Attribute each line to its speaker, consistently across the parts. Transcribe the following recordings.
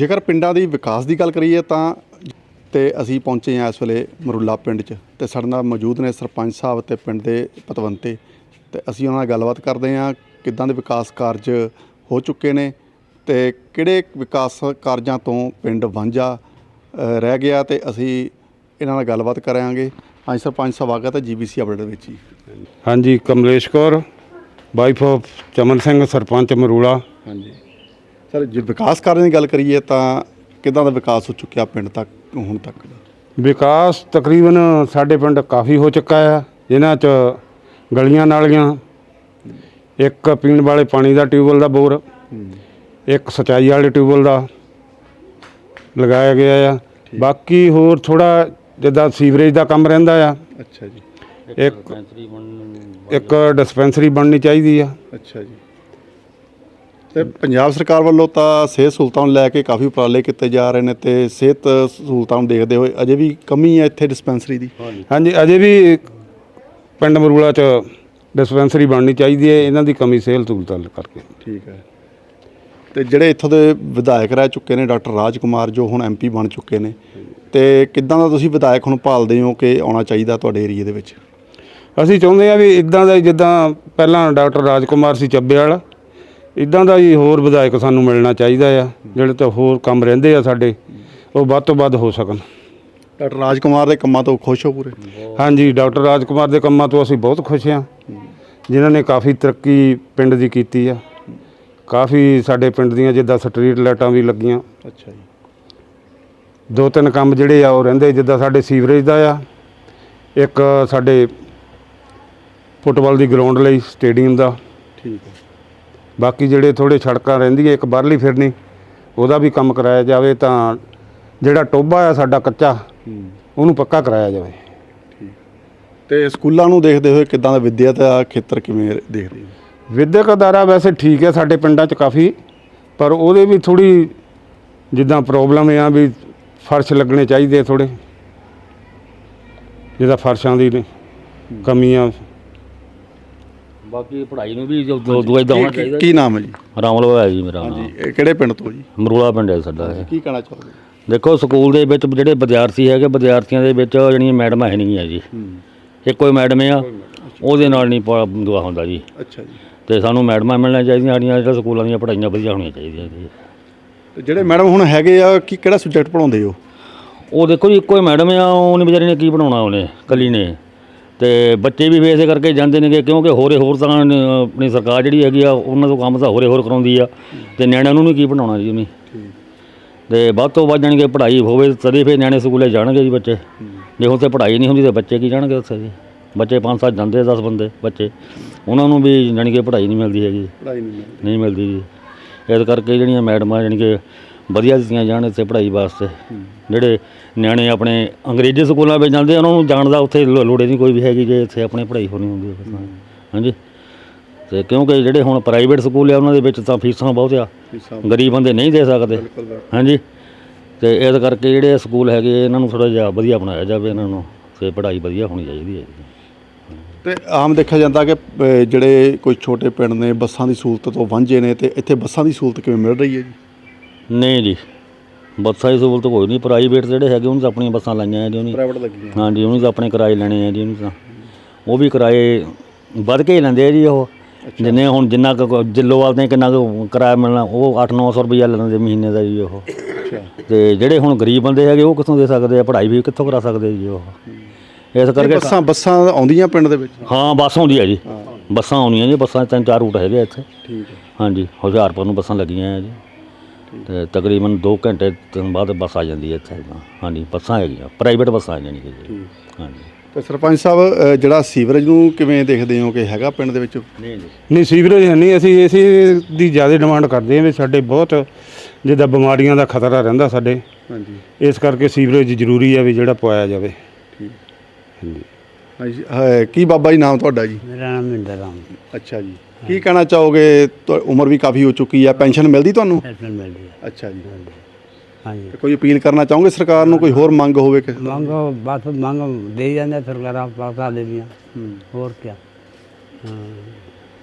Speaker 1: ਜੇਕਰ ਪਿੰਡਾਂ ਦੀ ਵਿਕਾਸ ਦੀ ਗੱਲ ਕਰੀਏ ਤਾਂ ਤੇ ਅਸੀਂ ਪਹੁੰਚੇ ਹਾਂ ਇਸ ਵੇਲੇ ਮਰੂਲਾ ਪਿੰਡ 'ਚ ਤੇ ਸਾਡੇ ਨਾਲ ਮੌਜੂਦ ਨੇ ਸਰਪੰਚ ਸਾਹਿਬ ਤੇ ਪਿੰਡ ਦੇ ਪਤਵੰਤੇ। ਤੇ ਅਸੀਂ ਉਹਨਾਂ ਨਾਲ ਗੱਲਬਾਤ ਕਰਦੇ ਹਾਂ ਕਿੱਦਾਂ ਦੇ ਵਿਕਾਸ ਕਾਰਜ ਹੋ ਚੁੱਕੇ ਨੇ ਤੇ ਕਿਹੜੇ ਵਿਕਾਸ ਕਾਰਜਾਂ ਤੋਂ ਪਿੰਡ ਵਾਂਝਾ ਰਹਿ ਗਿਆ ਤੇ ਅਸੀਂ ਇਹਨਾਂ ਨਾਲ ਗੱਲਬਾਤ ਕਰਾਂਗੇ। ਹਾਂਜੀ ਸਰਪੰਚ ਸਾਹਿਬ ਸਵਾਗਤ ਹੈ ਜੀਬੀਸੀ ਅਪਡੇਟ ਵਿੱਚ ਜੀ।
Speaker 2: ਹਾਂਜੀ ਕਮਲੇਸ਼ ਕੌਰ ਵਾਈਫ ਆਫ ਚਮਨ ਸਿੰਘ ਸਰਪੰਚ ਮਰੂਲਾ।
Speaker 1: ਹਾਂਜੀ। ਸਰ ਜੇ ਵਿਕਾਸ ਕਾਰਜਾਂ ਦੀ ਗੱਲ ਕਰੀਏ ਤਾਂ ਕਿੱਦਾਂ ਦਾ ਵਿਕਾਸ ਹੋ ਚੁੱਕਿਆ ਪਿੰਡ ਤੱਕ ਹੁਣ ਤੱਕ
Speaker 2: ਵਿਕਾਸ ਤਕਰੀਬਨ ਸਾਡੇ ਪਿੰਡ ਕਾਫੀ ਹੋ ਚੁੱਕਾ ਹੈ ਜਿਨ੍ਹਾਂ 'ਚ ਗਲੀਆਂ ਨਾਲੀਆਂ ਇੱਕ ਪੀਣ ਵਾਲੇ ਪਾਣੀ ਦਾ ਟਿਊਬਵੈੱਲ ਦਾ ਬੋਰ ਇੱਕ ਸਿੰਚਾਈ ਵਾਲੇ ਟਿਊਬਵੈੱਲ ਦਾ ਲਗਾਇਆ ਗਿਆ ਆ। ਬਾਕੀ ਹੋਰ ਥੋੜਾ ਜਿੱਦਾਂ ਸੀਵਰੇਜ ਦਾ ਕੰਮ ਰਹਿੰਦਾ ਆ।
Speaker 1: ਅੱਛਾ ਜੀ।
Speaker 2: ਇੱਕ ਇੱਕ ਡਿਸਪੈਂਸਰੀ ਬਣਨੀ ਚਾਹੀਦੀ ਆ।
Speaker 1: ਅੱਛਾ ਜੀ। ਤੇ ਪੰਜਾਬ ਸਰਕਾਰ ਵੱਲੋਂ ਤਾਂ ਸਿਹਤ ਸਹੂਲਤਾਂ ਨੂੰ ਲੈ ਕੇ ਕਾਫੀ ਉਪਰਾਲੇ ਕੀਤੇ ਜਾ ਰਹੇ ਨੇ ਤੇ ਸਿਹਤ ਸਹੂਲਤਾਂ ਨੂੰ ਦੇਖਦੇ ਹੋਏ ਅਜੇ ਵੀ ਕਮੀ ਹੈ ਇੱਥੇ ਡਿਸਪੈਂਸਰੀ ਦੀ।
Speaker 2: ਹਾਂਜੀ। ਅਜੇ ਵੀ ਪਿੰਡ ਮਰੂਲਾ 'ਚ ਡਿਸਪੈਂਸਰੀ ਬਣਨੀ ਚਾਹੀਦੀ ਹੈ ਇਹਨਾਂ ਦੀ ਕਮੀ ਸਿਹਤ ਸਹੂਲਤਾਂ ਕਰਕੇ।
Speaker 1: ਠੀਕ ਹੈ। ਤੇ ਜਿਹੜੇ ਇੱਥੋਂ ਦੇ ਵਿਧਾਇਕ ਰਹਿ ਚੁੱਕੇ ਨੇ ਡਾਕਟਰ ਰਾਜ ਕੁਮਾਰ ਜੋ ਹੁਣ ਐਮਪੀ ਬਣ ਚੁੱਕੇ ਨੇ ਤੇ ਕਿੱਦਾਂ ਦਾ ਤੁਸੀਂ ਵਿਧਾਇਕ ਹੁਣ ਭਾਲਦੇ ਹੋ ਕਿ ਆਉਣਾ ਚਾਹੀਦਾ ਤੁਹਾਡੇ ਏਰੀਏ ਦੇ ਵਿੱਚ?
Speaker 2: ਅਸੀਂ ਚਾਹੁੰਦੇ ਹਾਂ ਵੀ ਇਦਾਂ ਦਾ ਜਿੱਦਾਂ ਪਹਿਲਾਂ ਡਾਕਟਰ ਰਾਜਕੁਮਾਰ ਸੀ ਚੱਬੇ ਵਾਲਾ ਇਦਾਂ ਦਾ ਹੀ ਹੋਰ ਵਿਧਾਇਕ ਸਾਨੂੰ ਮਿਲਣਾ ਚਾਹੀਦਾ ਆ ਜਿਹੜੇ ਤਾਂ ਹੋਰ ਕੰਮ ਰਹਿੰਦੇ ਆ ਸਾਡੇ ਉਹ ਵੱਧ ਤੋਂ ਵੱਧ ਹੋ ਸਕਣ।
Speaker 1: ਡਾਕਟਰ ਰਾਜ ਕੁਮਾਰ ਦੇ ਕੰਮਾਂ ਤੋਂ ਖੁਸ਼ ਹੋ ਪੂਰੇ?
Speaker 2: ਹਾਂਜੀ ਡਾਕਟਰ ਰਾਜਕੁਮਾਰ ਦੇ ਕੰਮਾਂ ਤੋਂ ਅਸੀਂ ਬਹੁਤ ਖੁਸ਼ ਹਾਂ। ਜਿਨ੍ਹਾਂ ਨੇ ਕਾਫੀ ਤਰੱਕੀ ਪਿੰਡ ਦੀ ਕੀਤੀ ਆ। ਕਾਫੀ ਸਾਡੇ ਪਿੰਡ ਦੀਆਂ ਜਿੱਦਾਂ ਸਟਰੀਟ ਲਾਈਟਾਂ ਵੀ ਲੱਗੀਆਂ।
Speaker 1: ਅੱਛਾ ਜੀ।
Speaker 2: ਦੋ ਤਿੰਨ ਕੰਮ ਜਿਹੜੇ ਆ ਉਹ ਰਹਿੰਦੇ ਜਿੱਦਾਂ ਸਾਡੇ ਸੀਵਰੇਜ ਦਾ ਆ ਇੱਕ ਸਾਡੇ ਫੁੱਟਬਾਲ ਦੀ ਗਰਾਊਂਡ ਲਈ ਸਟੇਡੀਅਮ ਦਾ।
Speaker 1: ਠੀਕ ਹੈ।
Speaker 2: ਬਾਕੀ ਜਿਹੜੇ ਥੋੜੇ ਸੜਕਾਂ ਰਹਿੰਦੀਆਂ ਇੱਕ ਬਾਹਰਲੀ ਫਿਰਨੀ ਉਹਦਾ ਵੀ ਕੰਮ ਕਰਾਇਆ ਜਾਵੇ ਤਾਂ ਜਿਹੜਾ ਟੋਬਾ ਆ ਸਾਡਾ ਕੱਚਾ ਉਹਨੂੰ ਪੱਕਾ ਕਰਾਇਆ ਜਾਵੇ।
Speaker 1: ਤੇ ਸਕੂਲਾਂ ਨੂੰ ਦੇਖਦੇ ਹੋਏ ਕਿੱਦਾਂ ਦਾ ਵਿਦਿਆ ਦਾ ਖੇਤਰ ਕਿਵੇਂ ਦੇਖਦੇ ਹੋ?
Speaker 2: ਵਿਦਿਅਕ ਅਦਾਰਾ ਵੈਸੇ ਠੀਕ ਹੈ ਸਾਡੇ ਪਿੰਡਾਂ 'ਚ ਕਾਫੀ ਪਰ ਉਹਦੇ ਵੀ ਥੋੜੀ ਜਿੱਦਾਂ ਪ੍ਰੋਬਲਮ ਆ ਵੀ ਫਰਸ਼ ਲੱਗਣੇ ਚਾਹੀਦੇ ਥੋੜੇ ਜਿਹਦਾ ਫਰਸ਼ਾਂ ਦੀ ਕਮੀਆਂ
Speaker 3: ਬਾਕੀ ਪੜ੍ਹਾਈ ਨੂੰ ਵੀ ਜੋ ਦੋ ਦੋ ਇਦਾਂ ਹੋਣਾ
Speaker 1: ਕੀ-
Speaker 3: ਚਾਹੀਦਾ
Speaker 1: ਕੀ ਨਾਮ ਹੈ ਜੀ?
Speaker 3: ਰਾਮਲੋ ਹੈ ਜੀ ਮੇਰਾ ਨਾਮ।
Speaker 1: ਹਾਂਜੀ ਇਹ ਕਿਹੜੇ ਪਿੰਡ ਤੋਂ ਜੀ?
Speaker 3: ਮਰੂਲਾ ਪਿੰਡ ਹੈ ਸਾਡਾ ਇਹ।
Speaker 1: ਕੀ ਕਹਿਣਾ ਚਾਹੋਗੇ?
Speaker 3: ਦੇਖੋ ਸਕੂਲ ਦੇ ਵਿੱਚ ਜਿਹੜੇ ਵਿਦਿਆਰਥੀ ਹੈਗੇ ਵਿਦਿਆਰਥੀਆਂ ਦੇ ਵਿੱਚ ਜਿਹੜੀਆਂ ਮੈਡਮਾਂ ਹੈ ਨਹੀਂ ਹੈ। ਜੀ ਇੱਕੋ ਹੀ ਮੈਡਮ ਆ ਉਹਦੇ ਨਾਲ ਨਹੀਂ ਪ- ਦੁਆ ਹੁੰਦਾ ਜੀ।
Speaker 1: ਅੱਛਾ ਜੀ।
Speaker 3: ਤੇ ਸਾਨੂੰ ਮੈਡਮਾਂ ਮਿਲਣੀਆਂ ਚਾਹੀਦੀਆਂ ਸਾਡੀਆਂ ਜਿਹੜਾ ਸਕੂਲਾਂ ਦੀਆਂ ਪੜ੍ਹਾਈਆਂ ਵਧੀਆ ਹੋਣੀਆਂ ਚਾਹੀਦੀਆਂ ਜੀ।
Speaker 1: ਤੇ ਜਿਹੜੇ ਮੈਡਮ ਹੁਣ ਹੈਗੇ ਆ ਕੀ ਕਿਹੜਾ ਸਬਜੈਕਟ ਪੜਾਉਂਦੇ ਹੋ?
Speaker 3: ਉਹ ਦੇਖੋ ਜੀ ਇੱਕੋ ਹੀ ਮੈਡਮ ਆ ਉਹਨੇ ਵਿਚਾਰੀ ਨੇ ਕੀ ਬਣਾਉਣਾ ਉਹਨੇ ਕੱਲੀ ਨੇ। ਤੇ ਬੱਚੇ ਵੀ ਫੇਸ ਕਰਕੇ ਜਾਂਦੇ ਨੇਗੇ ਕਿਉਂਕਿ ਹੋਰੇ ਹੋਰ ਤਾਂ ਆਪਣੀ ਸਰਕਾਰ ਜਿਹੜੀ ਹੈਗੀ ਆ ਉਹਨਾਂ ਤੋਂ ਕੰਮ ਤਾਂ ਹੋਰੇ ਹੋਰ ਕਰਾਉਂਦੀ ਆ। ਤੇ ਨਿਆਣਿਆਂ ਨੂੰ ਨਹੀਂ ਕੀ ਪੜਾਉਣਾ ਜੀ ਉਹਨੇ? ਤੇ ਵੱਧ ਤੋਂ ਵੱਧ ਜਾਣਗੇ ਪੜ੍ਹਾਈ ਹੋਵੇ ਤਦੇ ਫਿਰ ਨਿਆਣੇ ਸਕੂਲੇ ਜਾਣਗੇ ਜੀ ਬੱਚੇ। ਜੇ ਉੱਥੇ ਪੜ੍ਹਾਈ ਨਹੀਂ ਹੁੰਦੀ ਤਾਂ ਬੱਚੇ ਕੀ ਜਾਣਗੇ ਉੱਥੇ ਜੀ? ਬੱਚੇ ਪੰਜ ਸੱਤ ਜਾਂਦੇ 10 ਬੰਦੇ ਬੱਚੇ। ਉਹਨਾਂ ਨੂੰ ਵੀ ਜਾਣੀ ਕਿ ਪੜ੍ਹਾਈ ਨਹੀਂ ਮਿਲਦੀ ਹੈਗੀ।
Speaker 1: ਨਹੀਂ
Speaker 3: ਨਹੀਂ ਮਿਲਦੀ ਜੀ। ਇਸ ਕਰਕੇ ਜਿਹੜੀਆਂ ਮੈਡਮਾਂ ਜਾਣੀ ਕਿ ਵਧੀਆ ਦਿੱਤੀਆਂ ਜਾਣ ਇੱਥੇ ਪੜ੍ਹਾਈ ਵਾਸਤੇ। ਜਿਹੜੇ ਨਿਆਣੇ ਆਪਣੇ ਅੰਗਰੇਜ਼ੀ ਸਕੂਲਾਂ ਵਿੱਚ ਜਾਂਦੇ ਉਹਨਾਂ ਨੂੰ ਜਾਣ ਦਾ ਉੱਥੇ ਲੋ- ਲੋੜ ਹੀ ਨਹੀਂ ਕੋਈ ਵੀ ਹੈਗੀ ਜੇ ਇੱਥੇ ਆਪਣੀ ਪੜ੍ਹਾਈ ਹੋਣੀ ਹੁੰਦੀ ਹੈ ਫਿਰ ਤਾਂ। ਹਾਂਜੀ। ਤੇ ਕਿਉਂਕਿ ਜਿਹੜੇ ਹੁਣ ਪ੍ਰਾਈਵੇਟ ਸਕੂਲ ਆ ਉਹਨਾਂ ਦੇ ਵਿੱਚ ਤਾਂ ਫੀਸਾਂ ਬਹੁਤ ਆ। ਗਰੀਬ ਬੰਦੇ ਨਹੀਂ ਦੇ ਸਕਦੇ। ਹਾਂਜੀ। ਤੇ ਇਸ ਕਰਕੇ ਜਿਹੜੇ ਸਕੂਲ ਹੈਗੇ ਇਹਨਾਂ ਨੂੰ ਥੋੜਾ ਜਿਹਾ ਵਧੀਆ ਬਣਾਇਆ ਜਾਵੇ ਇਹਨਾਂ ਨੂੰ। ਤੇ ਪੜ੍ਹਾਈ ਵਧੀਆ ਹੋਣੀ ਚਾਹੀਦੀ ਹੈ। ਜੀ
Speaker 1: ਤੇ ਆਮ ਦੇਖਿਆ ਜਾਂਦਾ ਕਿ ਅ, ਜਿਹੜੇ ਕੋਈ ਛੋਟੇ ਪਿੰਡ ਨੇ ਬੱਸਾਂ ਦੀ ਸਹੂਲਤ ਤੋਂ ਵਾਂਝੇ ਨੇ ਤੇ ਇੱਥੇ ਬੱਸਾਂ ਦੀ ਸਹੂਲਤ ਕਿਵੇਂ ਮਿਲ ਰਹੀ ਹੈ ਜੀ?
Speaker 3: ਨਹੀਂ ਜੀ। ਬੱਸਾਂ ਦੀ ਸਹੂਲਤ ਕੋਈ ਨਹੀਂ ਪ੍ਰਾਈਵੇਟ ਜਿਹੜੇ ਹੈਗੇ ਉਹਨਾਂ ਤਾਂ ਆਪਣੀਆਂ ਬੱਸਾਂ ਲਾਈਆਂ ਹੈ ਜੀ ਉਹਨੇ।
Speaker 1: ਪ੍ਰਾਈਵੇਟ ਲੱਗੀਆਂ।
Speaker 3: ਹਾਂਜੀ ਉਹਨੂੰ ਤਾਂ ਆਪਣੇ ਕਿਰਾਏ ਲੈਣੇ ਆ ਜੀ ਉਹਨੂੰ ਤਾਂ। ਉਹ ਵੀ ਕਿਰਾਏ ਵੱਧ ਕੇ ਹੀ ਲੈਂਦੇ ਆ ਜੀ ਉਹ। ਜਿੰਨੇ ਹੁਣ ਜਿੰਨਾ ਕੁ ਜਿੱਲੋਵਾਲ ਨੇ ਕਿੰਨਾ ਕੁ ਕਿਰਾਇਆ ਮਿਲਣਾ ਉਹ 8-900 ਰੁਪਈਆ ਲੈਂਦੇ ਮਹੀਨੇ ਦਾ ਜੀ ਉਹ। ਤੇ ਜਿਹੜੇ ਹੁਣ ਗਰੀਬ ਬੰਦੇ ਹੈਗੇ ਉਹ ਕਿੱਥੋਂ ਦੇ ਸਕਦੇ ਆ? ਪੜ੍ਹਾਈ ਵੀ ਕਿੱਥੋਂ ਕਰਾ ਸਕਦੇ ਜੀ ਉਹ? ਇਸ ਕਰਕੇ
Speaker 1: ਬੱਸਾਂ ਬੱਸਾਂ ਆਉਂਦੀਆਂ ਪਿੰਡ ਦੇ ਵਿੱਚ?
Speaker 3: ਹਾਂ ਬੱਸ ਆਉਂਦੀ ਹੈ ਜੀ। ਬੱਸਾਂ ਆਉਂਦੀਆਂ ਜੀ ਬੱਸਾਂ ਤਿੰਨ ਚਾਰ ਰੂਟ ਹੈਗੇ ਆ ਇੱਥੇ।
Speaker 1: ਠੀਕ ਹੈ।
Speaker 3: ਹਾਂਜੀ ਹੁਸ਼ਿਆਰਪੁਰ ਨੂੰ ਬੱਸਾਂ ਲੱਗੀਆਂ ਆ ਜੀ। ਤੇ ਤਕਰੀਬਨ 2 ਘੰਟੇ ਤੋਂ ਬਾਅਦ ਬੱਸ ਆ ਜਾਂਦੀ ਹੈ ਇੱਥੇ। ਤਾਂ ਹਾਂਜੀ ਬੱਸਾਂ ਹੈਗੀਆਂ ਪ੍ਰਾਈਵੇਟ ਬੱਸਾਂ ਆ ਜਾਣੀ ਕਿ ਜੀ ਹਾਂਜੀ।
Speaker 1: ਤੇ ਸਰਪੰਚ ਸਾਹਿਬ ਅ, ਜਿਹੜਾ ਸੀਵਰੇਜ ਨੂੰ ਕਿਵੇਂ ਦੇਖਦੇ ਹੋ ਕਿ ਹੈਗਾ ਪਿੰਡ ਦੇ ਵਿੱਚ?
Speaker 3: ਨਹੀਂ ਜੀ।
Speaker 2: ਨਹੀਂ ਸੀਵਰੇਜ ਹੈ ਨਹੀਂ ਅਸੀਂ ਇਸੇ ਦੀ ਜ਼ਿਆਦਾ ਡਿਮਾਂਡ ਕਰਦੇ ਹਾਂ ਵੀ ਸਾਡੇ ਬਹੁਤ ਜਿੱਦਾਂ ਬਿਮਾਰੀਆਂ ਦਾ ਖਤਰਾ ਰਹਿੰਦਾ ਸਾਡੇ।
Speaker 1: ਹਾਂਜੀ।
Speaker 2: ਇਸ ਕਰਕੇ ਸੀਵਰੇਜ ਜ਼ਰੂਰੀ ਹੈ ਵੀ ਜਿਹੜਾ ਪਵਾਇਆ ਜਾਵੇ।
Speaker 1: ਹਾਂਜੀ। ਕੀ ਬਾਬਾ ਜੀ ਨਾਮ ਤੁਹਾਡਾ ਜੀ?
Speaker 4: ਮੇਰਾ ਨਾਮ ਮਿੰਦਰ ਰਾਮ।
Speaker 1: ਅੱਛਾ ਜੀ। ਕੀ ਕਹਿਣਾ ਚਾਹੋਗੇ? ਤੁਹਾ- ਉਮਰ ਵੀ ਕਾਫੀ ਹੋ ਚੁੱਕੀ ਹੈ। ਪੈਨਸ਼ਨ ਮਿਲਦੀ ਤੁਹਾਨੂੰ?
Speaker 4: ਪੈਨਸ਼ਨ ਮਿਲਦੀ ਹੈ।
Speaker 1: ਅੱਛਾ ਜੀ।
Speaker 4: ਹਾਂਜੀ।
Speaker 1: ਤੇ ਕੋਈ ਅਪੀਲ ਕਰਨਾ ਚਾਹੋਗੇ ਸਰਕਾਰ ਨੂੰ? ਕੋਈ ਹੋਰ ਮੰਗ ਹੋਵੇ ਕਿ
Speaker 4: ਮੰਗੋ ਬਸ ਮੰਗ ਦੇ ਜਾਂਦੇ ਸਰਕਾਰਾਂ ਪਾਸਾ ਦੇ ਦੀਆਂ। ਹੋਰ ਕੀ ਹਾਂ।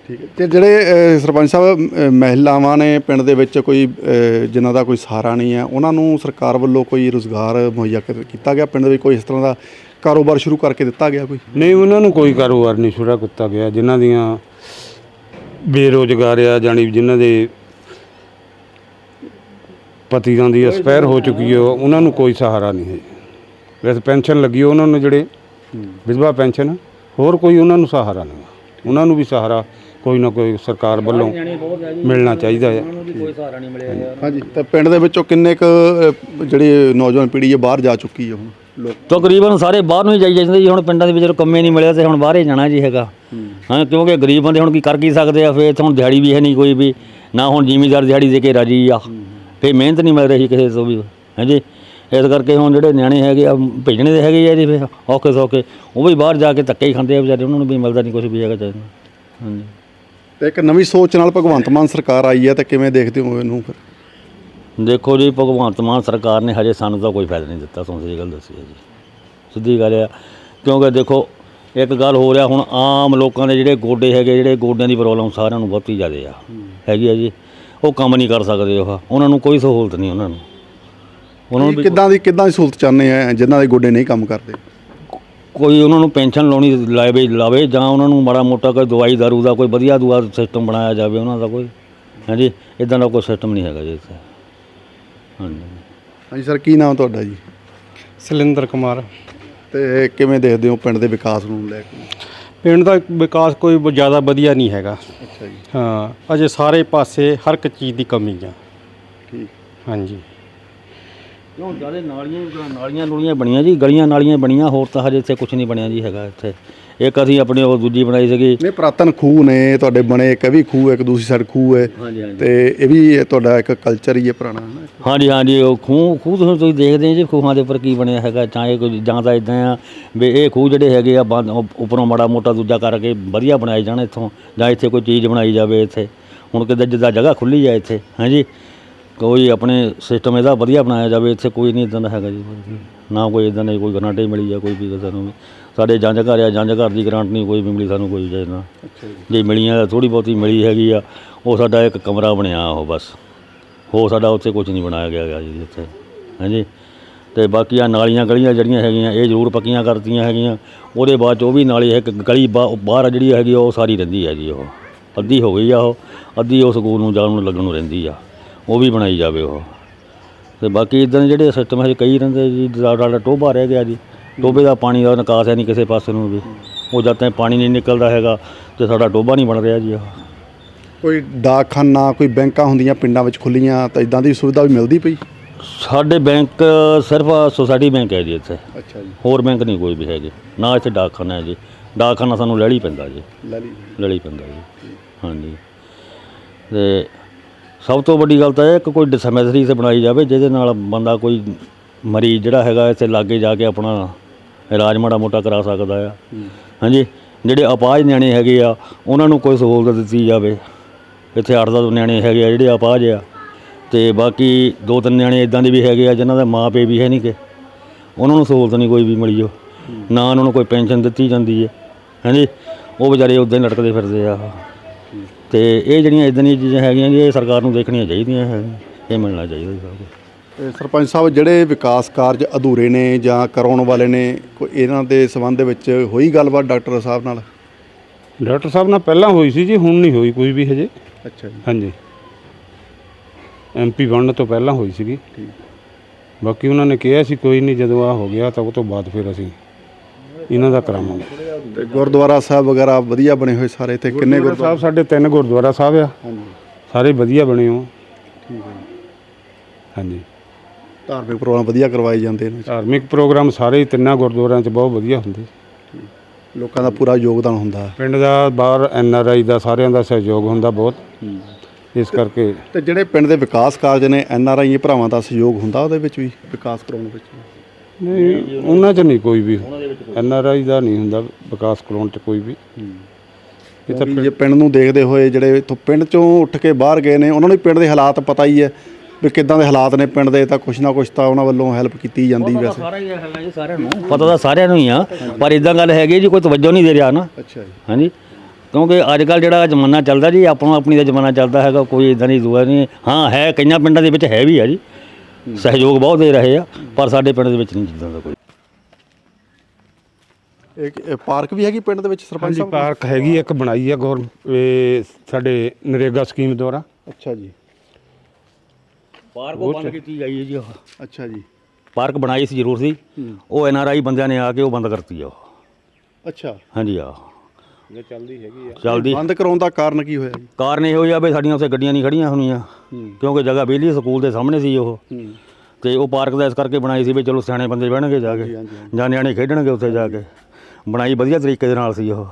Speaker 1: ਠੀਕ ਹੈ। ਤੇ ਜਿਹੜੇ ਸਰਪੰਚ ਸਾਹਿਬ ਮਹਿਲਾਵਾਂ ਨੇ ਪਿੰਡ ਦੇ ਵਿੱਚ ਕੋਈ ਜਿਨ੍ਹਾਂ ਦਾ ਕੋਈ ਸਹਾਰਾ ਨਹੀਂ ਹੈ ਉਹਨਾਂ ਨੂੰ ਸਰਕਾਰ ਵੱਲੋਂ ਕੋਈ ਰੋਜ਼ਗਾਰ ਮੁਹੱਈਆ ਕਰ- ਕੀਤਾ ਗਿਆ ਪਿੰਡ ਦੇ ਵਿੱਚ? ਕੋਈ ਇਸ ਤਰ੍ਹਾਂ ਦਾ ਕਾਰੋਬਾਰ ਸ਼ੁਰੂ ਕਰਕੇ ਦਿੱਤਾ ਗਿਆ ਕੋਈ?
Speaker 2: ਨਹੀਂ ਉਹਨਾਂ ਨੂੰ ਕੋਈ ਕਾਰੋਬਾਰ ਨਹੀਂ ਸ਼ੁਰੂ ਕੀਤਾ ਗਿਆ। ਜਿਨ੍ਹਾਂ ਦੀਆਂ ਬੇਰੋਜ਼ਗਾਰ ਆ ਜਾਣੀ ਜਿਨ੍ਹਾਂ ਦੇ ਪਤੀਆਂ ਦੀ ਐਕਸਪਾਇਰ ਹੋ ਚੁੱਕੀ ਹੈ ਉਹਨਾਂ ਨੂੰ ਕੋਈ ਸਹਾਰਾ ਨਹੀਂ ਹੈ। ਵੈਸੇ ਪੈਨਸ਼ਨ ਲੱਗੀ ਹੈ ਉਹਨਾਂ ਨੂੰ ਜਿਹੜੇ ਵਿਧਵਾ ਪੈਨਸ਼ਨ ਹੋਰ ਕੋਈ ਉਹਨਾਂ ਨੂੰ ਸਹਾਰਾ ਨਹੀਂ। ਉਹਨਾਂ ਨੂੰ ਵੀ ਸਹਾਰਾ ਕੋਈ ਨਾ ਕੋਈ ਸਰਕਾਰ ਵੱਲੋਂ ਮਿਲਣਾ ਚਾਹੀਦਾ ਹੈ
Speaker 3: ਕੋਈ ਸਹਾਰਾ ਨਹੀਂ ਮਿਲਿਆ ਯਾਰ
Speaker 1: ਹਾਂਜੀ ਤੇ ਪਿੰਡ ਦੇ ਵਿੱਚੋਂ ਕਿੰਨੇ ਕੁ ਜਿਹੜੀ ਨੌਜਵਾਨ ਪੀੜ੍ਹੀ ਹੈ ਬਾਹਰ ਜਾ ਚੁੱਕੀ ਹੈ ਹੁਣ? ਲੋਕ
Speaker 3: ਤਕਰੀਬਨ ਸਾਰੇ ਬਾਹਰ ਨੂੰ ਹੀ ਜਾਈ ਜਾਂਦੇ ਜੀ ਹੁਣ ਪਿੰਡਾਂ ਦੇ ਵਿੱਚ ਜਦੋਂ ਕੰਮੇ ਨਹੀਂ ਮਿਲਿਆ ਤੇ ਹੁਣ ਬਾਹਰ ਹੀ ਜਾਣਾ ਜੀ ਹੈਗਾ। ਹਾਂ। ਕਿਉਂਕਿ ਗਰੀਬ ਬੰਦੇ ਹੁਣ ਕੀ ਕਰ ਕੀ ਸਕਦੇ ਆ ਫੇਰ ਇੱਥੇ ਹੁਣ ਦਿਹਾੜੀ ਵੀ ਹੈ ਨਹੀਂ ਕੋਈ ਵੀ ਨਾ ਹੁਣ ਜ਼ਿਮੀਦਾਰ ਦਿਹਾੜੀ ਦੇ ਕੇ ਰਾਜੀ ਆ। ਫੇ ਮਿਹਨਤ ਨਹੀਂ ਮਿਲ ਰਹੀ ਕਿਸੇ ਤੋਂ ਵੀ ਹਾਂਜੀ ਇਸ ਕਰਕੇ ਹੁਣ ਜਿਹੜੇ ਨਿਆਣੇ ਹੈਗੇ ਆ ਭੇਜਣੇ ਦੇ ਹੈਗੇ ਆ ਜੀ ਫੇ ਔਖੇ ਸੌਖੇ ਉਹ ਵੀ ਬਾਹਰ ਜਾ ਕੇ ਧੱਕੇ ਹੀ ਖਾਂਦੇ ਆ ਵਿਚਾਰੇ ਉਹਨਾਂ ਨੂੰ ਵੀ ਮਿਲਦਾ ਨਹੀਂ ਕੁਝ ਵੀ ਹੈਗਾ ਚਾਹੀਦਾ ਹਾਂਜੀ।
Speaker 1: ਤੇ ਇੱਕ ਨਵੀਂ ਸੋਚ ਨਾਲ ਭਗਵੰਤ ਮਾਨ ਸਰਕਾਰ ਆਈ ਹੈ ਤੇ ਕਿਵੇਂ ਦੇਖਦੇ ਹੋ ਇਹਨੂੰ ਫਿਰ?
Speaker 3: ਦੇਖੋ ਜੀ ਭਗਵੰਤ ਮਾਨ ਸਰਕਾਰ ਨੇ ਹਜੇ ਸਾਨੂੰ ਤਾਂ ਕੋਈ ਫਾਇਦਾ ਨਹੀਂ ਦਿੱਤਾ ਤੁਹਾਨੂੰ ਸਹੀ ਗੱਲ ਦੱਸੀ ਹੈ ਜੀ। ਸਿੱਧੀ ਗੱਲ ਆ ਕਿਉਂਕਿ ਦੇਖੋ ਇੱਕ ਗੱਲ ਹੋ ਰਿਹਾ ਹੁਣ ਆਮ ਲੋਕਾਂ ਦੇ ਜਿਹੜੇ ਗੋਡੇ ਹੈਗੇ ਜਿਹੜੇ ਗੋਡਿਆਂ ਦੀ ਪ੍ਰੋਬਲਮ ਸਾਰਿਆਂ ਨੂੰ ਬਹੁਤੀ ਜ਼ਿਆਦਾ ਆ। ਹੈਗੀ ਆ ਜੀ ਉਹ ਕੰਮ ਨਹੀਂ ਕਰ ਸਕਦੇ ਉਹ ਉਹਨਾਂ ਨੂੰ ਕੋਈ ਸਹੂਲਤ ਨਹੀਂ ਉਹਨਾਂ ਨੂੰ। ਉਹਨਾਂ ਨੂੰ
Speaker 1: ਕਿੱਦਾਂ ਦੀ ਕਿੱਦਾਂ ਦੀ ਸਹੂਲਤ ਚਾਹੁੰਦੇ ਆ ਜਿਨ੍ਹਾਂ ਦੇ ਗੋਡੇ ਨਹੀਂ ਕੰਮ ਕਰਦੇ?
Speaker 3: ਕੋਈ ਉਹਨਾਂ ਨੂੰ ਪੈਨਸ਼ਨ ਲਾਉਣੀ ਲਾਵੇ ਲਾਵੇ ਜਾਂ ਉਹਨਾਂ ਨੂੰ ਮਾੜਾ ਮੋਟਾ ਕੋਈ ਦਵਾਈ ਦਾਰੂ ਦਾ ਕੋਈ ਵਧੀਆ ਦੁਆ ਸਿਸਟਮ ਬਣਾਇਆ ਜਾਵੇ ਉਹਨਾਂ ਦਾ ਕੋਈ। ਹਾਂਜੀ ਇਦਾਂ ਦਾ ਕੋਈ ਸਿਸਟਮ ਨਹੀਂ ਹੈਗਾ ਜੀ ਇੱਥੇ। ਹਾਂਜੀ
Speaker 1: ਹਾਂਜੀ ਸਰ ਕੀ ਨਾਮ ਤੁਹਾਡਾ ਜੀ?
Speaker 5: ਸਲਿੰਦਰ ਕੁਮਾਰ।
Speaker 1: ਤੇ ਕਿਵੇਂ ਦੇਖਦੇ ਹੋ ਪਿੰਡ ਦੇ ਵਿਕਾਸ ਨੂੰ ਲੈ ਕੇ?
Speaker 5: ਪਿੰਡ ਦਾ ਵਿਕਾਸ ਕੋਈ ਜ਼ਿਆਦਾ ਵਧੀਆ ਨਹੀਂ ਹੈਗਾ।
Speaker 1: ਅੱਛਾ ਜੀ।
Speaker 5: ਹਾਂ ਅਜੇ ਸਾਰੇ ਪਾਸੇ ਹਰ ਇੱਕ ਚੀਜ਼ ਦੀ ਕਮੀ ਆ।
Speaker 1: ਠੀਕ।
Speaker 5: ਹਾਂਜੀ।
Speaker 3: ਕਿਉਂ ਜ਼ਿਆਦਾ ਨਾਲੀਆਂ ਨਾਲੀਆਂ ਨੂਲੀਆਂ ਬਣੀਆਂ ਜੀ ਗਲੀਆਂ ਨਾਲੀਆਂ ਬਣੀਆਂ ਹੋਰ ਤਾਂ ਹਜੇ ਇੱਥੇ ਕੁਝ ਨਹੀਂ ਬਣਿਆ ਜੀ ਹੈਗਾ ਇੱਥੇ। ਇੱਕ ਅਸੀਂ ਆਪਣੀ ਉਹ ਦੂਜੀ ਬਣਾਈ ਸੀਗੀ।
Speaker 1: ਨਹੀਂ ਪ੍ਰਾਤਨ ਖੂਹ ਨੇ ਤੁਹਾਡੇ ਬਣੇ ਇੱਕ ਇਹ ਵੀ ਖੂਹ ਹੈ ਇੱਕ ਦੂਸਰੀ ਸਾਈਡ ਖੂਹ ਹੈ।
Speaker 3: ਹਾਂਜੀ ਹਾਂਜੀ।
Speaker 1: ਤੇ ਇਹ ਵੀ ਤੁਹਾਡਾ ਇੱਕ ਕਲਚਰ ਹੀ ਹੈ ਪੁਰਾਣਾ ਹੈ ਨਾ?
Speaker 3: ਹਾਂਜੀ ਹਾਂਜੀ ਉਹ ਖੂਹ ਖੂਹ ਤੁਸੀਂ ਤੁਸੀਂ ਦੇਖਦੇ ਜੀ ਖੂਹਾਂ ਦੇ ਉੱਪਰ ਕੀ ਬਣਿਆ ਹੈਗਾ ਚਾਹੇ ਕੋਈ ਜਾਂ ਤਾਂ ਇਦਾਂ ਆ ਵੀ ਇਹ ਖੂਹ ਜਿਹੜੇ ਹੈਗੇ ਆ ਬੰਦ ਉਹ ਉੱਪਰੋਂ ਮਾੜਾ ਮੋਟਾ ਦੂਜਾ ਕਰਕੇ ਵਧੀਆ ਬਣਾਏ ਜਾਣ ਇੱਥੋਂ ਜਾਂ ਇੱਥੇ ਕੋਈ ਚੀਜ਼ ਬਣਾਈ ਜਾਵੇ ਇੱਥੇ। ਹੁਣ ਕਿਤੇ ਜਿੱਦਾਂ ਜਗ੍ਹਾ ਖੁੱਲੀ ਆ ਇੱਥੇ ਹਾਂਜੀ। ਕੋਈ ਆਪਣੇ ਸਿਸਟਮ ਇਹਦਾ ਵਧੀਆ ਬਣਾਇਆ ਜਾਵੇ ਇੱਥੇ ਕੋਈ ਨਹੀਂ ਇਦਾਂ ਦਾ ਹੈਗਾ ਜੀ। ਨਾ ਕੋਈ ਇਦਾਂ ਦੀ ਕੋਈ ਗਰਾਂਟ ਹੀ ਮਿਲੀ ਆ ਕੋਈ ਵੀ ਕਿਸੇ ਨੂੰ ਵੀ। ਸਾਡੇ ਜੰਝ ਘਰ ਆ ਜੰਝ ਘਰ ਦੀ ਗਰਾਂਟ ਨਹੀਂ ਕੋਈ ਵੀ ਮਿਲੀ ਸਾਨੂੰ ਕੋਈ ਜੇ ਨਾ। ਜੇ। ਮਿਲੀਆਂ ਥੋੜੀ ਬਹੁਤੀ ਮਿਲੀ ਹੈਗੀ ਆ। ਉਹ ਸਾਡਾ ਇੱਕ ਕਮਰਾ ਬਣਿਆ ਉਹ ਬਸ। ਹੋ ਸਾਡਾ ਉੱਥੇ ਕੁਝ ਨਹੀਂ ਬਣਾਇਆ ਗਿਆ ਹੈਗਾ ਜੀ ਇੱਥੇ। ਹਾਂਜੀ। ਤੇ ਬਾਕੀ ਆ ਨਾਲੀਆਂ ਗਲੀਆਂ ਜਿਹੜੀਆਂ ਹੈਗੀਆਂ ਇਹ ਜ਼ਰੂਰ ਪੱਕੀਆਂ ਕਰਤੀਆਂ ਹੈਗੀਆਂ। ਉਹਦੇ ਬਾਅਦ 'ਚ ਉਹ ਵੀ ਨਾਲੀ ਇੱਕ ਗਲੀ ਬਾ- ਬਾਹਰ ਆ ਜਿਹੜੀ ਹੈਗੀ ਆ, ਉਹ ਸਾਰੀ ਰਹਿੰਦੀ ਹੈ ਜੀ ਉਹ। ਅੱਧੀ ਹੋ ਗਈ ਆ ਉਹ। ਅੱਧੀ ਉਹ ਸਕੂਲ ਨੂੰ ਜਾਣ ਨੂੰ ਲੱਗਣ ਨੂੰ ਰਹਿੰਦੀ ਆ। ਉਹ ਵੀ ਬਣਾਈ ਜਾਵੇ ਉਹ। ਤੇ ਬਾਕੀ ਇਦਾਂ ਦੇ ਜਿਹੜੇ ਸਿਸਟਮ ਹੈ ਕਈ ਰਹਿੰਦੇ ਜੀ ਸਾਡਾ ਟੋਭਾ ਰਹਿ ਗਿਆ ਜੀ। ਟੋਭੇ ਦਾ ਪਾਣੀ ਦਾ ਨਿਕਾਸ ਹੈ ਨਹੀਂ ਕਿਸੇ ਪਾਸੇ ਨੂੰ ਵੀ। ਉਹ ਜਦ ਤੱਕ ਪਾਣੀ ਨਹੀਂ ਨਿਕਲਦਾ ਹੈਗਾ ਤੇ ਸਾਡਾ ਟੋਭਾ ਨਹੀਂ ਬਣ ਰਿਹਾ ਜੀ ਉਹ।
Speaker 1: ਕੋਈ ਡਾਕਖਾਨਾ ਕੋਈ ਬੈਂਕਾਂ ਹੁੰਦੀਆਂ ਪਿੰਡਾਂ ਵਿੱਚ ਖੁੱਲੀਆਂ ਤਾਂ ਇਦਾਂ ਦੀ ਸੁਵਿਧਾ ਵੀ ਮਿਲਦੀ ਪਈ?
Speaker 3: ਸਾਡੇ ਬੈਂਕ ਸਿਰਫ ਸੋਸਾਇਟੀ ਬੈਂਕ ਹੈ ਜੀ ਇੱਥੇ।
Speaker 1: ਅੱਛਾ ਜੀ।
Speaker 3: ਹੋਰ ਬੈਂਕ ਨਹੀਂ ਕੋਈ ਵੀ ਹੈਗੇ। ਨਾ ਇੱਥੇ ਡਾਕਖਾਨਾ ਹੈ ਜੀ। ਡਾਕਖਾਨਾ ਸਾਨੂੰ ਲੈਲੀ ਪੈਂਦਾ ਜੀ।
Speaker 1: ਲੈ ਲਈ
Speaker 3: ਲੈਲੀ ਪੈਂਦਾ ਜੀ। ਹਾਂਜੀ। ਤੇ ਸਭ ਤੋਂ ਵੱਡੀ ਗੱਲ ਤਾਂ ਇਹ ਕਿ ਕੋਈ ਡਿਸਪੈਂਸਰੀ ਇੱਥੇ ਬਣਾਈ ਜਾਵੇ, ਜਿਹਦੇ ਨਾਲ ਬੰਦਾ ਕੋਈ ਮਰੀਜ਼ ਜਿਹੜਾ ਹੈਗਾ ਇੱਥੇ ਲਾਗੇ ਜਾ ਕੇ ਆਪਣਾ ਇਲਾਜ ਮਾੜਾ ਮੋਟਾ ਕਰਾ ਸਕਦਾ ਆ। ਹਾਂਜੀ? ਜਿਹੜੇ ਅਪਾਹਜ ਨਿਆਣੇ ਹੈਗੇ ਆ, ਉਹਨਾਂ ਨੂੰ ਕੋਈ ਸਹੂਲਤ ਦਿੱਤੀ ਜਾਵੇ। ਇੱਥੇ ਅੱਠ ਦਸ ਨਿਆਣੇ ਹੈਗੇ ਆ, ਜਿਹੜੇ ਅਪਾਹਜ ਆ। ਤੇ ਬਾਕੀ ਦੋ ਤਿੰਨ ਨਿਆਣੇ ਇਦਾਂ ਦੇ ਵੀ ਹੈਗੇ ਆ, ਜਿਨ੍ਹਾਂ ਦੇ ਮਾਪੇ ਵੀ ਹੈ ਨਹੀਂ ਕਿ ਉਹਨਾਂ ਨੂੰ ਸਹੂਲਤ ਨਹੀਂ ਕੋਈ ਵੀ ਮਿਲੀ ਉਹ। ਨਾ ਉਹਨਾਂ ਨੂੰ ਕੋਈ ਪੈਨਸ਼ਨ ਦਿੱਤੀ ਜਾਂਦੀ ਹੈ। ਹਾਂਜੀ? ਉਹ ਵਿਚਾਰੇ ਉਦਾਂ ਹੀ ਲਟਕਦੇ ਫਿਰਦੇ ਆ। ਤੇ ਇਹ ਜਿਹੜੀਆਂ ਇਦਾਂ ਦੀਆਂ ਚੀਜ਼ਾਂ ਹੈਗੀਆਂ ਜੀ ਇਹ ਸਰਕਾਰ ਨੂੰ ਦੇਖਣੀਆਂ ਚਾਹੀਦੀਆਂ ਹੈ ਇਹ ਮਿਲਣਾ ਚਾਹੀਦਾ ਜੀ ਸਭ ਕੁਛ
Speaker 1: ਤੇ ਸਰਪੰਚ ਸਾਹਿਬ ਜਿਹੜੇ ਵਿਕਾਸ ਕਾਰਜ ਅਧੂਰੇ ਨੇ ਜਾਂ ਕਰਾਉਣ ਵਾਲੇ ਨੇ ਕੋਈ ਇਹਨਾਂ ਦੇ ਸੰਬੰਧ ਦੇ ਵਿੱਚ ਹੋਈ ਗੱਲਬਾਤ ਡਾਕਟਰ ਸਾਹਿਬ ਨਾਲ?
Speaker 2: ਡਾਕਟਰ ਸਾਹਿਬ ਨਾਲ ਪਹਿਲਾਂ ਹੋਈ ਸੀ ਜੀ ਹੁਣ ਨਹੀਂ ਹੋਈ ਕੋਈ ਵੀ ਹਜੇ।
Speaker 1: ਅੱਛਾ ਜੀ।
Speaker 2: ਹਾਂਜੀ। ਐਮਪੀ ਬਣਨ ਤੋਂ ਪਹਿਲਾਂ ਹੋਈ ਸੀਗੀ।
Speaker 1: ਠੀਕ।
Speaker 2: ਬਾਕੀ ਉਹਨਾਂ ਨੇ ਕਿਹਾ ਸੀ ਕੋਈ ਨਹੀਂ ਜਦੋਂ ਆ ਹੋ ਗਿਆ ਤਾਂ ਉਹ ਤੋਂ ਬਾਅਦ ਫਿਰ ਅਸੀਂ ਇਹਨਾਂ ਦਾ ਕਰਾਵਾਂਗੇ।
Speaker 1: ਤੇ ਗੁਰਦੁਆਰਾ ਸਾਹਿਬ ਵਗੈਰਾ ਵਧੀਆ ਬਣੇ ਹੋਏ ਸਾਰੇ ਇੱਥੇ? ਕਿੰਨੇ
Speaker 2: ਗੁਰਦੁਆਰਾ ਸਾਹਿਬ ਸਾਡੇ ਤਿੰਨ ਗੁਰਦੁਆਰਾ ਸਾਹਿਬ ਆ।
Speaker 1: ਹਾਂਜੀ।
Speaker 2: ਸਾਰੇ ਵਧੀਆ ਬਣੇ ਹੋ
Speaker 1: ਠੀਕ ਹੈ
Speaker 2: ਹਾਂਜੀ।
Speaker 1: ਧਾਰਮਿਕ ਪ੍ਰੋਗਰਾਮ ਵਧੀਆ ਕਰਵਾਏ ਜਾਂਦੇ ਨੇ।
Speaker 2: ਧਾਰਮਿਕ ਪ੍ਰੋਗਰਾਮ ਸਾਰੇ ਹੀ ਤਿੰਨਾਂ ਗੁਰਦੁਆਰਿਆਂ 'ਚ ਬਹੁਤ ਵਧੀਆ ਹੁੰਦੇ।
Speaker 1: ਲੋਕਾਂ ਦਾ ਪੂਰਾ ਯੋਗਦਾਨ ਹੁੰਦਾ।
Speaker 2: ਪਿੰਡ ਦਾ ਬਾਹਰ ਐਨ ਆਰ ਆਈ ਦਾ ਸਾਰਿਆਂ ਦਾ ਸਹਿਯੋਗ ਹੁੰਦਾ ਬਹੁਤ। ਇਸ ਕਰਕੇ
Speaker 1: ਤੇ ਜਿਹੜੇ ਪਿੰਡ ਦੇ ਵਿਕਾਸ ਕਾਰਜ ਨੇ ਐਨ ਆਰ ਆਈ ਭਰਾਵਾਂ ਦਾ ਸਹਿਯੋਗ ਹੁੰਦਾ ਉਹਦੇ ਵਿੱਚ ਵੀ ਵਿਕਾਸ ਕਰਾਉਣ ਵਿੱਚ?
Speaker 2: ਨਹੀਂ ਉਹਨਾਂ 'ਚ ਨਹੀਂ ਕੋਈ ਵੀ। ਐਨ ਆਰ ਆਈ ਦਾ ਨਹੀਂ ਹੁੰਦਾ ਵਿਕਾਸ ਕਰਾਉਣ 'ਚ ਕੋਈ ਵੀ। ਇਹ ਤਾਂ
Speaker 1: ਜੇ ਪਿੰਡ ਨੂੰ ਦੇਖਦੇ ਹੋਏ ਜਿਹੜੇ ਇੱਥੋਂ ਪਿੰਡ ਚੋਂ ਉੱਠ ਕੇ ਬਾਹਰ ਗਏ ਨੇ ਉਹਨਾਂ ਨੂੰ ਪਿੰਡ ਦੇ ਹਾਲਾਤ ਪਤਾ ਹੀ ਹੈ ਵੀ ਕਿੱਦਾਂ ਦੇ ਹਾਲਾਤ ਨੇ ਪਿੰਡ ਦੇ ਤਾਂ ਕੁਛ ਨਾ ਕੁਛ ਤਾਂ ਉਹਨਾਂ ਵੱਲੋਂ ਹੈਲਪ ਕੀਤੀ ਜਾਂਦੀ ਵੈਸੇ।
Speaker 3: ਸਾਰਾ ਹੀ ਹੈਗਾ ਜੀ ਸਾਰਿਆਂ ਨੂੰ। ਪਤਾ ਤਾਂ ਸਾਰਿਆਂ ਨੂੰ ਹੀ ਆ ਪਰ ਇਦਾਂ ਗੱਲ ਹੈਗੀ ਜੀ ਕੋਈ ਤਵੱਜੋ ਨਹੀਂ ਦੇ ਰਿਹਾ ਨਾ।
Speaker 1: ਅੱਛਾ ਜੀ।
Speaker 3: ਹਾਂਜੀ। ਕਿਉਂਕਿ ਅੱਜ ਕੱਲ ਜਿਹੜਾ ਜ਼ਮਾਨਾ ਚੱਲਦਾ ਜੀ ਆਪਣਾ ਆਪਣੀ ਦਾ ਜ਼ਮਾਨਾ ਚੱਲਦਾ ਹੈਗਾ ਕੋਈ ਇਦਾਂ ਦੀ ਦੁਆ ਨਹੀਂ। ਹਾਂ ਹੈ ਕਈਆਂ ਪਿੰਡਾਂ ਦੇ ਵਿੱਚ ਹੈ ਵੀ ਆ ਜੀ। ਸਹਿਯੋਗ ਬਹੁਤ ਦੇ ਰਹੇ ਆ ਪਰ ਸਾਡੇ ਪਿੰਡ ਦੇ ਵਿੱਚ ਨਹੀਂ ਜਿੱਦਾਂ ਦਾ ਕੋਈ।
Speaker 1: ਇੱਕ ਇਹ ਪਾਰਕ ਵੀ ਹੈਗੀ ਪਿੰਡ ਦੇ ਵਿੱਚ ਸਰਪੰਚ
Speaker 2: ਹਾਂਜੀ
Speaker 1: ਸਾਹਿਬ
Speaker 2: ਪਾਰਕ ਹੈਗੀ ਇੱਕ ਬਣਾਈ ਹੈ ਗੌਰ ਇਹ ਸਾਡੇ ਨਰੇਗਾ ਸਕੀਮ ਦੁਆਰਾ।
Speaker 1: ਅੱਛਾ ਜੀ।
Speaker 3: ਪਾਰਕ ਉਹ ਬੰਦ ਕੀਤੀ ਗਈ ਹੈ ਜੀ ਉਹ।
Speaker 1: ਅੱਛਾ ਜੀ।
Speaker 3: ਪਾਰਕ ਬਣਾਈ ਸੀ ਜ਼ਰੂਰ ਸੀ। ਉਹ ਐਨ ਆਰ ਆਈ ਬੰਦਿਆਂ ਨੇ ਆ ਕੇ ਉਹ ਬੰਦ ਕਰਤੀ ਆ ਉਹ।
Speaker 1: ਅੱਛਾ।
Speaker 3: ਹਾਂਜੀ ਆ।
Speaker 2: ਇਹ ਚੱਲਦੀ ਹੈਗੀ ਆ।
Speaker 3: ਚੱਲਦੀ।
Speaker 1: ਬੰਦ ਕਰਾਉਣ ਦਾ ਕਾਰਨ ਕੀ ਹੋਇਆ ਜੀ?
Speaker 3: ਕਾਰਨ ਇਹੋ ਜਿਹਾ ਵੀ ਸਾਡੀਆਂ ਉੱਥੇ ਗੱਡੀਆਂ ਨਹੀਂ ਖੜੀਆਂ ਹੋਣੀਆਂ। ਕਿਉਂਕਿ ਜਗ੍ਹਾ ਵਿਹਲੀ ਸਕੂਲ ਦੇ ਸਾਹਮਣੇ ਸੀ ਉਹ। ਤੇ ਉਹ ਪਾਰਕ ਦਾ ਇਸ ਕਰਕੇ ਬਣਾਈ ਸੀ ਵੀ ਚਲੋ ਸਿਆਣੇ ਬੰਦੇ ਬਹਿਣਗੇ ਜਾ ਕੇ। ਜਾਂ ਨਿਆਣੇ ਖੇਡਣਗੇ ਉੱਥੇ ਜਾ ਕੇ। ਬਣਾਈ ਵਧੀਆ ਤਰੀਕੇ ਦੇ ਨਾਲ ਸੀ ਉਹ।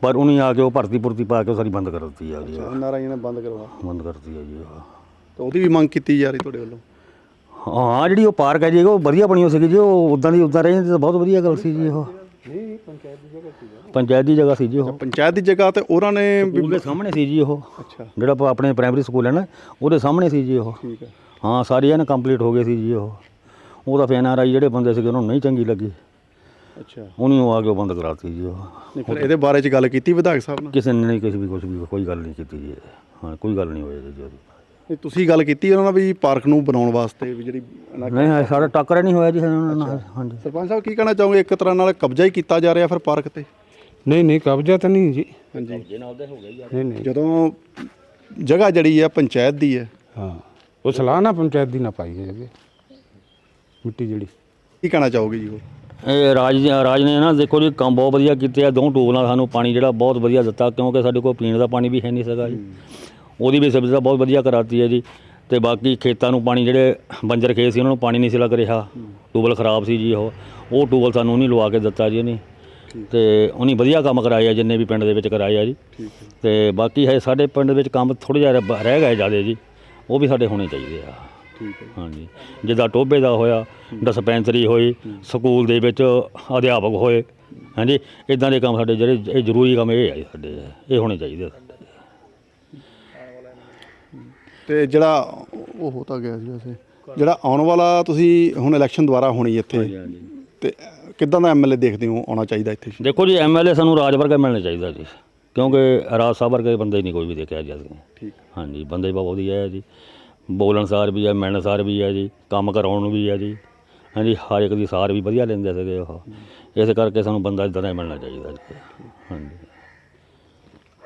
Speaker 3: ਪਰ ਉਹਨੇ ਆ ਕੇ ਉਹ ਭਰਤੀ ਪੁਰਤੀ ਪਾ ਕੇ ਉਹ ਸਾਰੀ ਬੰਦ ਕਰ ਦਿੱਤੀ ਆ ਜੀ।
Speaker 1: ਨਾਰਾਇਣ ਨੇ ਬੰਦ ਕਰਵਾ
Speaker 3: ਬੰਦ ਕਰਤੀ ਆ ਜੀ ਉਹ।
Speaker 1: ਤੇ ਉਹਦੀ ਵੀ ਮੰਗ ਕੀਤੀ ਜਾ ਰਹੀ ਤੁਹਾਡੇ ਵੱਲੋਂ?
Speaker 3: ਹਾਂ ਜਿਹੜੀ ਉਹ ਪਾਰਕ ਹੈ ਜੀ ਉਹ ਵਧੀਆ ਬਣੀ ਹੋ ਸੀਗੀ ਜੀ ਉਹ ਉਦਾਂ ਦੀ ਉਦਾਂ ਰਹੀ ਤਾਂ ਬਹੁਤ ਵਧੀਆ ਗੱਲ ਸੀ ਜੀ ਉਹ। ਪੰਚਾਇਤ ਦੀ ਜਗ੍ਹਾ ਸੀ ਜੀ ਉਹ।
Speaker 1: ਪੰਚਾਇਤ ਦੀ ਜਗ੍ਹਾ ਤੇ ਉਹਨਾਂ ਨੇ ਵੀ-
Speaker 3: ਸਕੂਲ ਦੇ ਸਾਹਮਣੇ ਸੀ ਜੀ ਉਹ।
Speaker 1: ਅੱਛਾ।
Speaker 3: ਜਿਹੜਾ ਆਪਾਂ ਆਪਣੇ ਪ੍ਰਾਇਮਰੀ ਸਕੂਲ ਹੈ ਨਾ ਉਹਦੇ ਸਾਹਮਣੇ ਸੀ ਜੀ ਉਹ।
Speaker 1: ਠੀਕ ਹੈ।
Speaker 3: ਹਾਂ ਸਾਰੀ ਐਨ ਕੰਪਲੀਟ ਹੋ ਗਏ ਸੀ ਜੀ ਉਹ। ਉਹ ਤਾਂ ਫੈਨ ਆਰ ਆਈ ਜਿਹੜੇ ਬੰਦੇ ਸੀਗੇ ਉਹਨਾਂ ਨੂੰ ਨਹੀਂ ਚੰਗੀ ਲੱਗੀ।
Speaker 1: ਅੱਛਾ।
Speaker 3: ਉਹਨੂੰ ਉਹ ਆ ਕੇ ਉਹ ਬੰਦ ਕਰਾਤੀ ਜੀ ਉਹ।
Speaker 1: ਨਹੀਂ ਫਿਰ ਇਹਦੇ ਬਾਰੇ ਚ ਗੱਲ ਕੀਤੀ ਵਿਧਾਇਕ ਸਾਹਿਬ ਨਾਲ?
Speaker 3: ਕਿਸੇ ਨੇ ਨਹੀਂ ਕਿਸੇ ਵੀ ਕੁਝ ਵੀ ਕੋਈ ਗੱਲ ਨਹੀਂ ਕੀਤੀ ਜੀ। ਹਾਂ ਕੋਈ ਗੱਲ ਨਹੀਂ ਹੋਈ ਜੀ ਉਹਦੀ।
Speaker 1: ਨਹੀਂ, ਤੁਸੀਂ ਗੱਲ ਕੀਤੀ ਉਹਨਾਂ ਨਾਲ ਵੀ ਪਾਰਕ ਨੂੰ ਬਣਾਉਣ ਵਾਸਤੇ ਵੀ ਜਿਹੜੀ
Speaker 3: ਨਹੀਂ ਹਾਂ, ਸਾਡਾ ਟੱਕਰ ਨਹੀਂ ਹੋਇਆ ਜੀ ਉਹਨਾਂ ਨਾਲ। ਹਾਂਜੀ।
Speaker 1: ਸਰਪੰਚ ਸਾਹਿਬ ਕੀ ਕਹਿਣਾ ਚਾਹੋਗੇ? ਇੱਕ ਤਰ੍ਹਾਂ ਨਾਲ ਕਬਜ਼ਾ ਹੀ ਕੀਤਾ ਜਾ ਰਿਹਾ ਫਿਰ ਪਾਰਕ ਤੇ।
Speaker 2: ਨਹੀਂ ਨਹੀਂ ਕਬਜ਼ਾ ਤਾਂ ਨਹੀਂ ਜੀ।
Speaker 1: ਹਾਂਜੀ।
Speaker 2: ਨਹੀਂ ਨਹੀਂ।
Speaker 1: ਜਦੋਂ ਜਗ੍ਹਾ ਜਿਹੜੀ ਆ ਪੰਚਾਇਤ ਦੀ ਹੈ
Speaker 2: ਹਾਂ। ਉਹ ਸਲਾਹ ਨਾ ਪੰਚਾਇਤ ਦੀ ਨਾ ਪਾਈ ਹੈ ਜੀ ਮਿੱਟੀ ਜਿਹੜੀ।
Speaker 1: ਕੀ ਕਹਿਣਾ ਚਾਹੋਗੇ ਜੀ ਉਹ
Speaker 3: ਇਹ ਰਾਜ ਰਾਜ ਨੇ ਨਾ ਦੇਖੋ ਜੀ ਕੰਮ ਬਹੁਤ ਵਧੀਆ ਕੀਤੇ ਆ ਦੋ ਟੂਬ ਨਾਲ ਸਾਨੂੰ ਪਾਣੀ ਜਿਹੜਾ ਬਹੁਤ ਵਧੀਆ ਦਿੱਤਾ ਕਿਉਂਕਿ ਸਾਡੇ ਕੋਲ ਪੀਣ ਦਾ ਪਾਣੀ ਵੀ ਹੈ ਨਹੀਂ ਸੀਗਾ ਜੀ। ਉਹਦੀ ਵੀ ਸੁਵਿਧਾ ਬਹੁਤ ਵਧੀਆ ਕਰਾਤੀ ਹੈ ਜੀ। ਤੇ ਬਾਕੀ ਖੇਤਾਂ ਨੂੰ ਪਾਣੀ ਜਿਹੜੇ ਬੰਜਰ ਖੇਤ ਸੀ ਉਹਨਾਂ ਨੂੰ ਪਾਣੀ ਨਹੀਂ ਸੀ ਲੱਗ ਰਿਹਾ। ਟੂਬਲ ਖਰਾਬ ਸੀ ਜੀ ਉਹ। ਉਹ ਟੂਬਲ ਸਾਨੂੰ ਨਹੀਂ ਲਵਾ ਕੇ ਦਿੱਤਾ ਜੀ ਉਹਨੇ। ਤੇ ਉਹਨੇ ਵਧੀਆ ਕੰਮ ਕਰਾਇਆ ਜਿੰਨੇ ਵੀ ਪਿੰਡ ਦੇ ਵਿੱਚ ਕਰਾਇਆ ਜੀ। ਤੇ ਬਾਕੀ ਹੈ ਸਾਡੇ ਪਿੰਡ ਵਿੱਚ ਕੰਮ ਥੋੜ੍ਹਾ ਜਿਹਾ ਰਹਿ- ਰਹਿ ਗਏ ਜਿਆਦੇ ਜੀ। ਉਹ ਵੀ ਸਾਡੇ ਹੋਣੇ ਚਾਹੀਦੇ ਆ।
Speaker 1: ਠੀਕ ਹੈ
Speaker 3: ਹਾਂਜੀ। ਜਿੱਦਾਂ ਟੋਬੇ ਦਾ ਹੋਇਆ ਡਿਸਪੈਂਸਰੀ ਹੋਈ ਸਕੂਲ ਦੇ ਵਿੱਚ ਅਧਿਆਪਕ ਹੋਏ ਹਾਂਜੀ। ਇਦਾਂ ਦੇ ਕੰਮ ਸਾਡੇ ਜਿਹੜੇ ਇਹ ਜ਼ਰੂਰੀ ਕੰਮ ਇਹ ਆ ਜੀ ਸਾਡੇ ਇਹ ਹੋਣੇ ਚਾਹੀਦੇ ਆ ਸਾਡੇ।
Speaker 1: ਤੇ ਜਿਹੜਾ ਉਹ ਹੋ ਤਾਂ ਗਿਆ ਸੀ ਵੈਸੇ। ਜਿਹੜਾ ਆਉਣ ਵਾਲਾ ਤੁਸੀਂ ਹੁਣ ਇਲੈਕਸ਼ਨ ਦੁਆਰਾ ਹੋਣੀ ਇੱਥੇ ਤੇ ਕਿੱਦਾਂ ਦਾ ਐਮਐਲਏ ਦੇਖਦੇ ਹੋ ਆਉਣਾ ਚਾਹੀਦਾ ਇੱਥੇ?
Speaker 3: ਦੇਖੋ ਜੀ ਐਮਐਲਏ ਸਾਨੂੰ ਰਾਜ ਵਰਗਾ ਮਿਲਣਾ ਚਾਹੀਦਾ ਜੀ। ਕਿਉਂਕਿ ਰਾਜ ਸਾਹਿਬ ਵਰਗੇ ਬੰਦੇ ਨਹੀਂ ਕੋਈ ਵੀ ਦੇਖਿਆ ਜਾ ਸਕਦਾ
Speaker 1: ਠੀਕ।
Speaker 3: ਹਾਂਜੀ ਬੰਦੇ ਬਹੁਤ ਵਧੀਆ ਹੈ ਜੀ। ਬੋਲਣ ਸਾਰ ਵੀ ਹੈ, ਮਿਲਣ ਸਾਰ ਵੀ ਹੈ ਜੀ, ਕੰਮ ਕਰਾਉਣ ਨੂੰ ਵੀ ਹੈ ਜੀ। ਹਾਂਜੀ, ਹਰ ਇੱਕ ਦੀ ਸਾਰ ਵੀ ਵਧੀਆ ਲੈਂਦੇ ਸੀਗੇ ਉਹ। ਇਸ ਕਰਕੇ ਸਾਨੂੰ ਬੰਦਾ ਇਦਾਂ ਦਾ ਹੀ ਮਿਲਣਾ ਚਾਹੀਦਾ ਜੀ। ਹਾਂਜੀ।